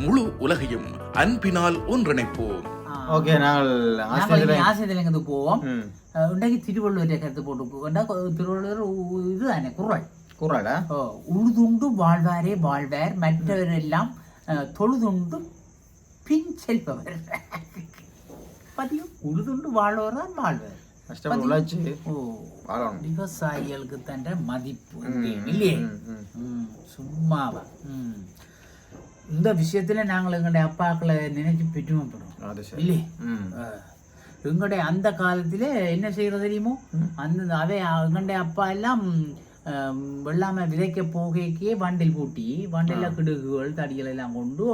முழு உலகையும் அன்பினால் ஒன்றிணைப்போம். ஓகே நாங்கள் ஆசிரியர்களுக்கு போவோம். இன்றைக்கு திருவள்ளுவரை கருத்து போட்டு திருவள்ளுவர் இதுதானே குரல் ஓ, உழுதுண்டு வாழ்வாரே வாழ்வார் மற்றவரெல்லாம் தொழுதுண்டு பின் செல்பவர். பதியும் உழுதுண்டு வாழ்வர் தான் வாழ்வார். விவசாயிகளுக்கு தன்ற மதிப்பு இல்லையே. சும்மாவா. இந்த விஷயத்துல நாங்கள் எங்களுடைய அப்பாக்களை நினைச்சு பெற்றுமைப்படுவோம் அது இல்லையே? எங்களுடைய அந்த காலத்துல என்ன செய்யறது தெரியுமோ? அந்த அவை எங்களுடைய அப்பா எல்லாம் வெள்ளாமை விதைக்க போகைக்கே வண்டில் பூட்டி வண்டில கிடுகுகள் தடிகள் எல்லாம் கொண்டு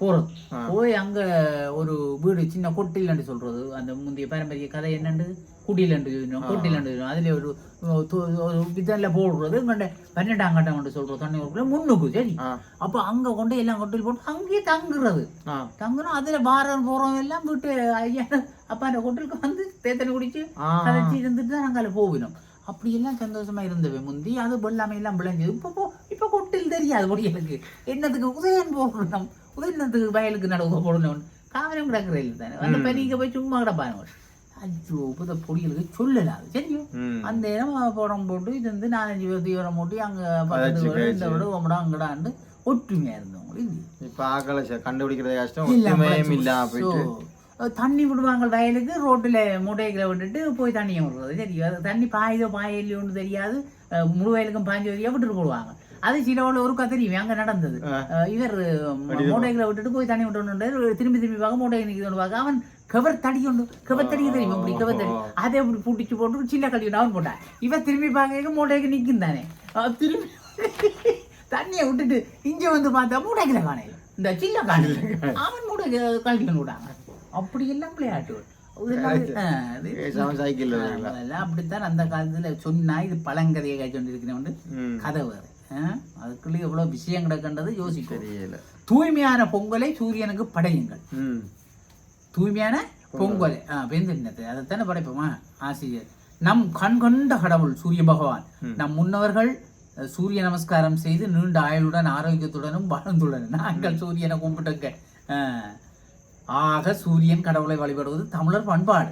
போறது போய் அங்க ஒரு வீடு சின்ன கொட்டில் சொல்றது அந்த முந்தைய பாரம்பரிய கதை என்னண்டு குடியில் கொட்டில் அதுல ஒரு ஒரு விதல்ல போடுறது எங்கண்ட பன்னெண்டாம் கட்டம் கொண்டு சொல்றது தண்ணி ஊருக்குள்ள முன்னுக்கு சரி அப்ப அங்க கொண்டு எல்லாம் கொட்டில் போட்டு அங்கேயே தங்குறது ஆ தங்கணும் அதுல வாரம் போறோம் எல்லாம் வீட்டு ஐயா அப்பா ஹோட்டலுக்கு வந்து தேத்தனை குடிச்சு. கதைச்சு இருந்துட்டு தான் நாங்கள் போவினோம் அப்படி எல்லாம் சந்தோஷமா இருந்தவை முந்தி. அது வெள்ளாமை எல்லாம் விளைஞ்சது. இப்ப போ இப்ப கொட்டில் தெரியாது முடியலுக்கு என்னத்துக்கு உதயன் போடணும்? உதயனத்துக்கு வயலுக்கு நடுவு போடணும் காவலம் கிடக்குற இல்லை தானே. அந்த பெரிய போய் சும்மா கிடப்பாங்க ஐயோ புத பொடிகளுக்கு சொல்லலாது சரியும் அந்த இடம் படம் போட்டு இது வந்து நாலஞ்சு பேர் தீவிரம் போட்டு அங்க பக்கத்து இந்த வீடு உமடா அங்கடாண்டு ஒற்றுமையா இருந்தவங்க. இல்லையா? இப்ப ஆக்களை கண்டுபிடிக்கிறது கஷ்டம். இல்ல, ஒத்துமையும் இல்லாம போயிட்டு. So, தண்ணி விடுவாங்க வயலுக்கு ரோட்டுல மூட்டைகளை விட்டுட்டு போய் தண்ணியை விடுறது. அது தண்ணி பாயுதோ பாயலையோன்னு தெரியாது. முழு வயலுக்கும் பாஞ்சு வரையா விட்டுட்டு போடுவாங்க. அது சிலவோட ஒரு தெரியும் அங்க நடந்தது. இவர் மூட்டைகளை விட்டுட்டு போய் தண்ணி விட்டு திரும்பி திரும்பி பார்க்க மூட்டை நிற்கிறது பார்க்க அவன் கவர் தடி உண்டு கவர் தடி தெரியும் அப்படி? கவர் தடி. அதை அப்படி பூட்டிச்சு போட்டு சின்ன ஒண்ணு அவன் போட்டான். இவன் திரும்பி பார்க்க மூட்டைக்கு நிற்கும் தானே. திரும்பி தண்ணியை விட்டுட்டு இங்க வந்து பார்த்தா மூட்டைகளை காணையில் இந்த சின்ன காணையில் அவன் மூட்டை கழிக்கணும் விட்டாங்க அப்படி எல்லாம் விளையாட்டு. அப்படித்தான் அந்த காலத்துல சொன்னா இது பழங்கதையை காய்ச்சி இருக்கிறவன் ம். கதை வேறு. அதுக்குள்ளே எவ்வளவு விஷயம் கிடக்கின்றது தெரியல. தூய்மையான பொங்கலை சூரியனுக்கு படையுங்கள். தூய்மையான பொங்கல். ஆ பெருந்தினத்தை அதைத்தானே படைப்போமா? ஆசிரியர். நம் கண் கொண்ட கடவுள் சூரிய பகவான். நம் முன்னவர்கள் சூரிய நமஸ்காரம் செய்து நீண்ட ஆயுளுடன் ஆரோக்கியத்துடனும் வாழ்ந்துள்ளனர். நாங்கள் சூரியனை கும்பிட்டுங்க. ஆக சூரியன் கடவுளை வழிபடுவது தமிழர் பண்பாடு.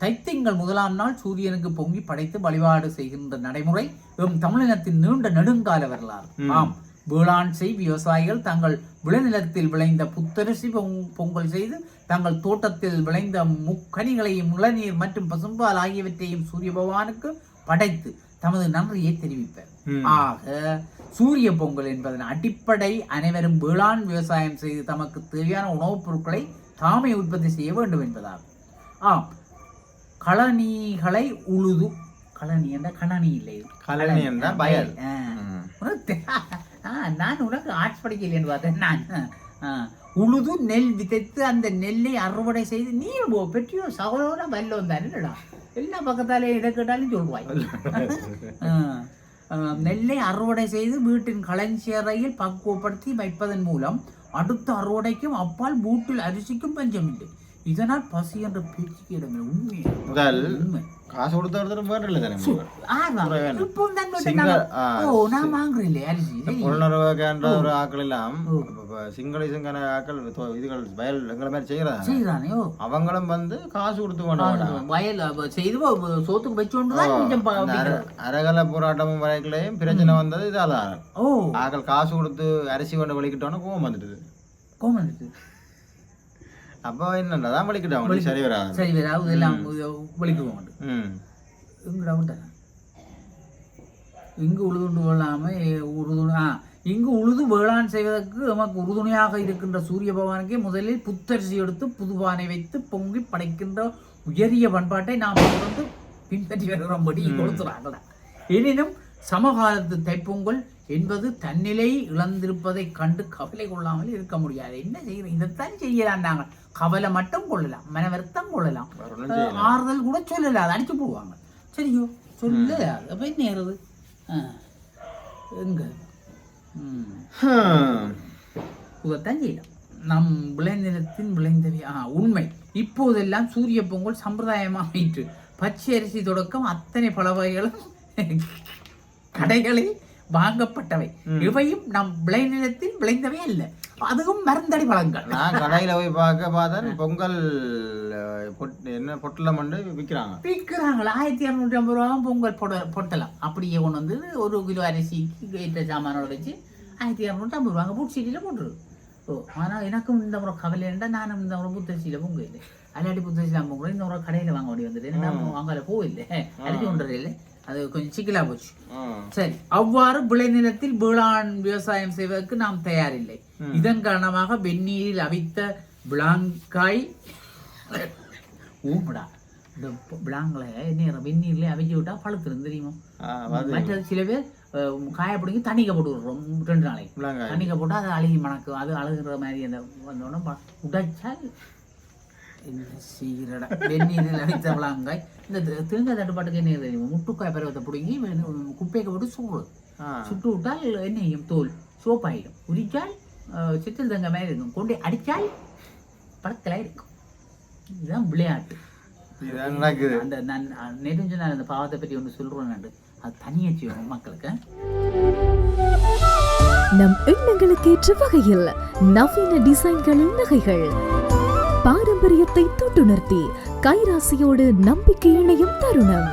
தைத்திங்கள் முதலாம் நாள் சூரியனுக்கு பொங்கி படைத்து வழிபாடு செய்கின்ற நடைமுறை எம் தமிழினத்தின் நீண்ட நெடுங்கால வரலாறு. ஆம் வேளாண் செய் விவசாயிகள் தங்கள் விளைநிலத்தில் விளைந்த புத்தரிசி பொங்- பொங்கல் செய்து தங்கள் தோட்டத்தில் விளைந்த முக்கனிகளையும் முளநீர் மற்றும் பசும்பால் ஆகியவற்றையும் சூரிய பகவானுக்கு படைத்து தமது நன்றியை தெரிவிப்பர். ஆக சூரிய பொங்கல் என்பதன் அடிப்படை அனைவரும் வேளாண் விவசாயம் செய்து தமக்கு தேவையான உணவுப் பொருட்களை தாமே உற்பத்தி செய்ய வேண்டும் என்பதாகும். ஆம். களனிகளை உழுது களனி என்ற கணனி இல்லை. கழனி என்றா ஆ, நான் உனக்கு ஆர்ட்ஸ் படிக்கலைன்னு பார்த்தேன். நான். உழுது நெல் விதைத்து அந்த நெல்லை அறுவடை செய்து நீ பெற்றியோ சகோதரம் வல்லோம் தானேடா எல்லா பக்கத்தாலே எதை கேட்டாலும் சொல்வாய் நெல்லை அறுவடை செய்து வீட்டின் களஞ்சியறையில் பக்குவப்படுத்தி வைப்பதன் மூலம் அடுத்த அறுவடைக்கும் அப்பால் வீட்டில் அரிசிக்கும் பஞ்சமில்லை இதனால் பசி என்ற பேச்சுக்கு இடமில்லை உண்மை உண்மை காசு கொடுத்த ஒருத்தர் வேறு இல்லை தானே. புலனர்வுக்கான்ற ஒரு ஆக்கள் எல்லாம் இப்ப சிங்கள ஆக்கள் இதுகள் வயல் எங்களை மாதிரி செய்யறாங்க அவங்களும் வந்து காசு கொடுத்து கொண்டு வராங்க. வயல் செய்து சோத்துக்கு வச்சு. அரகல போராட்டமும் வரைக்கலையும் பிரச்சனை வந்தது இதால ஆக்கள் காசு கொடுத்து அரிசி கொண்டு வலிக்கிட்டோன்னு கோவம் வந்துடுது கோமந்துட்டு அப்போ என்னதான் வலிக்கிட்டோம் சரி வராது சரி வேற இதெல்லாம் வலிக்குவோம் ம் இங்கடா விட்டேன் இங்கு உழுதுண்டு கொள்ளாம உறுது ஆ இங்கு உழுது வேளாண் செய்வதற்கு நமக்கு உறுதுணையாக இருக்கின்ற சூரிய பகவானுக்கே முதலில் புத்தரிசி எடுத்து புதுவானை வைத்து பொங்கி படைக்கின்ற உயரிய பண்பாட்டை நாம் தொடர்ந்து பின்பற்றி வருகிறோம்படி கொடுத்துறாங்களா எனினும் சமகாலத்து தைப்பொங்கல் என்பது தன்னிலை இழந்திருப்பதைக் கண்டு கவலை கொள்ளாமல் இருக்க முடியாது. என்ன செய்யறோம் இதைத்தான் செய்யலாம் நாங்கள். கவலை மட்டும் கொள்ளலாம். மன வருத்தம் கொள்ளலாம். ஆறுதல் கூட சொல்லல. அதை அடிச்சு போடுவாங்க. சரியோ? சொல்லல அப்ப என்ன ஏறுது. எங்க. இதைத்தான் செய்யலாம். நம் விளைநிலத்தின் விளைந்தவை. ஆ உண்மை. இப்போதெல்லாம் சூரிய பொங்கல் சம்பிரதாயமாயிற்று. பச்சை அரிசி தொடக்கம் அத்தனை பல வகைகளும் கடைகளில் வாங்கப்பட்டவை. இவையும் நம் விளைநிலத்தில் விளைந்தவை அல்ல. அதுவும் மருந்தடி பழங்கள். நான் கடையில போய் பார்க்க பார்த்தேன் பொங்கல் என்ன பொட்டலம் வந்து விற்கிறாங்க விற்கிறாங்களா ஆயிரத்தி இரநூற்றி ஐம்பது ரூபா பொங்கல் போட பொட்டலாம். அப்படியே கொண்டு வந்து ஒரு கிலோ அரிசிக்கு ஏற்ற சாமானோட வச்சு ஆயிரத்தி இரநூற்றி ஐம்பது ரூபாங்க பூச்சிட்டியில் போட்டுரு. ஓ ஆனால் எனக்கும் இந்த முறை கவலை இருந்தால் நானும் இந்த முறை புத்தரிசியில் பொங்க இல்லை அல்லாடி புத்தரிசியில் பொங்கல் இந்த முறை கடையில் வாங்க வேண்டி வந்துட்டு நான் வாங்கல போயில்லை அரிசி கொண்டு இல்லை. அது கொஞ்சம் சிக்கலா போச்சு. சரி அவ்வாறு விளைநிலத்தில் வேளாண் விவசாயம் செய்வதற்கு நாம் தயாரில்லை. இதன் காரணமாக வெந்நீரில் அவித்த விளாங்காய் ஊமுடா இந்த விளாங்களை என்ன வெந்நீர்ல அவிச்சு விட்டா பழுத்துரும் தெரியுமா? மற்றது சில பேர் காய பிடிங்கி தண்ணிக்க போட்டு விடுறோம் ரெண்டு நாளைக்கு. தண்ணிக்க போட்டு அது அழுகி மணக்கும். அது அழுகுற மாதிரி அந்த உடைச்சால் என்ன செய்கிறடா வெந்நீரில் அடித்த விளாங்காய் இந்த தேங்காய் தட்டுப்பாட்டுக்கு என்ன தெரியுமா? முட்டுக்காய் பருவத்தை பிடுங்கி குப்பைக்கு போட்டு ஆ. சுட்டு விட்டால் என்ன செய்யும் தோல் சோப்பாயிடும். உரிச்சால் சித்தல் தங்க மாதிரி இருக்கும். கொண்டு அடித்தால் பழக்கலாக இருக்கும். இதுதான் விளையாட்டு. அந்த நான் நேற்று நான் அந்த பாவத்தை பற்றி ஒன்று சொல்கிறேன் நான். அது தனியாக செய்யணும் மக்களுக்கு. நம் எண்ணங்களுக்கு ஏற்ற வகையில் நவீன டிசைன்களில் நகைகள். பாரம்பரியத்தை தொட்டுணர்த்தி கைராசியோடு நம்பிக்கை இணையும் தருணம்.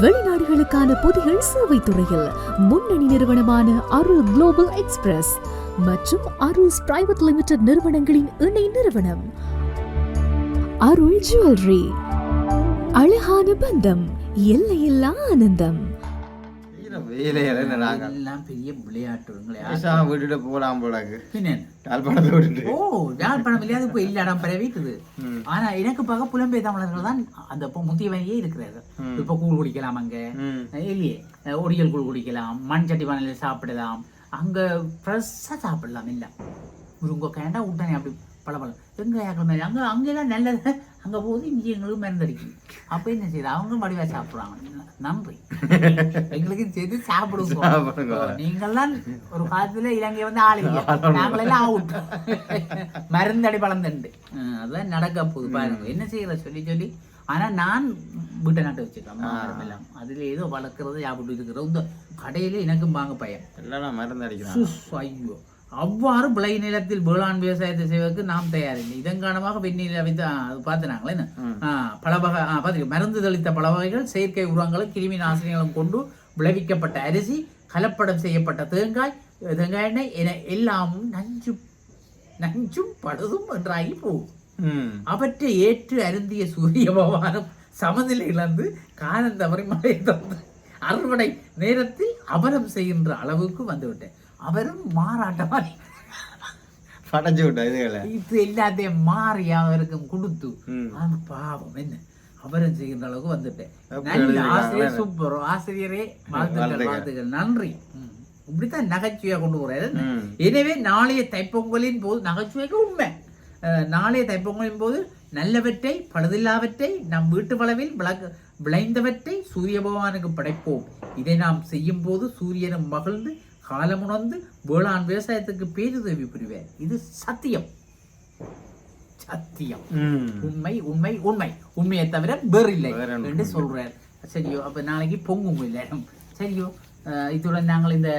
வெளிநாடுகளுக்கான பொதிகள் சேவை துறையில் முன்னணி நிறுவனமான அருள் குளோபல் எக்ஸ்பிரஸ் மற்றும் அருள்ஸ் பிரைவேட் லிமிடெட் நிறுவனங்களின் இணை நிறுவனம். அருள் ஜுவல்லரி அழகான பந்தம் எல்லையில்லா ஆனந்தம். வேலையில எல்லாம் பெரிய விளையாட்டுங்களே பேசாம விட்டுட்டு போலாம் போலாக்கு பின்ன யாழ்ப்பாணத்தை விட்டுட்டு. ஓ யாழ்ப்பாணம் இல்லையா இப்போ பெற வீட்டுது ஆனா எனக்கு பார்க்க புலம்பெயர் தமிழர்கள் தான் அந்த இப்போ முத்திய வழியே இருக்கிறாரு இப்போ கூழ் குடிக்கலாம் அங்க. இல்லையே ஒடியல் கூழ் குடிக்கலாம் மண் சட்டி பானையில் சாப்பிடலாம். அங்க ஃப்ரெஷ்ஷாக சாப்பிடலாம் இல்லை. முருங்கைக்காயண்டா உடனே அப்படி பளபள எங்க ஏக்கல் அங்க அங்கெல்லாம் நல்லது. அங்க போகுது இங்கே எங்களுக்கு மருந்தடிக்கும் அப்போ என்ன செய்யுது? அவங்க மடிவா சாப்பிடுறாங்க நன்றி. எங்களுக்கு சேர்த்து சாப்பிடுங்க. சாப்பிடுங்க. நீங்கள்லாம் ஒரு காலத்துல இலங்கை வந்து ஆளுங்க. நாங்களெல்லாம் அவுட் மருந்தடி பழந்தண்டு. அதான் நடக்க போகுது. பாருங்க. என்ன செய்யற? சொல்லி சொல்லி. ஆனா நான் வீட்டை நாட்டு வச்சிருக்கேன். எல்லாம் அதுல ஏதோ வளர்க்கறது சாப்பிட்டு இருக்கிறது. இந்த கடையில எனக்கும் வாங்க பயம் எல்லாம் மருந்து அடிக்கிறாங்க சுஸ், ஐயோ. அவ்வாறு விளை நிலத்தில் வேளாண் விவசாயத்தை செய்வதற்கு நாம் தயாரில்லை. இதன் காரணமாக அது பார்த்துனாங்களே என்ன? ஆ, பல வகை. மருந்து தெளித்த பல வகைகள் செயற்கை உரங்களும் கிருமி நாசினிகளும் கொண்டு விளைவிக்கப்பட்ட அரிசி கலப்படம் செய்யப்பட்ட தேங்காய் தேங்காய் எண்ணெய் என எல்லாமும் நஞ்சு நஞ்சும் படுதும் என்றாகி போகும். அவற்றை ஏற்று அருந்திய சூரிய பகவானும் சமநிலை இழந்து காலம் தவறி மழை தந்து அறுவடை நேரத்தில் அபரம் செய்கின்ற அளவுக்கு வந்துவிட்டேன் அவரும் மாறாட்டமாய் படைச்சு விட்டா இதுகளை? இது எல்லாத்தையும் மாறி அவருக்கும் கொடுத்து. அவன் பாவம் என்ன? அபரம் செய்கின்ற அளவுக்கு வந்துட்டேன்? ஆசிரியர் சூப்பர். ஆசிரியரே வாழ்த்துக்கள் நன்றி. இப்படித்தான் நகைச்சுவையா கொண்டு போறாரு. எனவே நாளைய தைப்பொங்கலின் போது நகைச்சுவைக்கு உண்மை. நாளைய தைப்பொங்கலின் போது நல்லவற்றை பழுதில்லாவற்றை நம் வீட்டு வளவில் விளக்கு விளைந்தவற்றை சூரிய பகவானுக்கு படைப்போம். இதை நாம் செய்யும் போது சூரியனும் மகிழ்ந்து காலமுணர்ந்து வேளாண் விவசாயத்துக்கு பேருதவி புரிவார் இது சத்தியம். சத்தியம். உண்மை உண்மை உண்மை. உண்மையை தவிர வேற ஒன்றும் என்று சொல்றார். சரியோ அப்ப நாளைக்கு பொங்கும் இல்லையும் சரியோ இத்துடன் நாங்கள் இந்த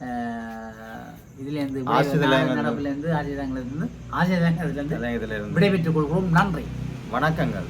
அஹ், இதுல இருந்து ஆசிரியர்ல இருந்து. நடப்புல இருந்து ஆசிரியர்ல இருந்து ஆசிரியர்ல இருந்து அதான் இதுல இருந்து விடைபெற்றுக் கொள்கிறோம். நன்றி. வணக்கங்கள்.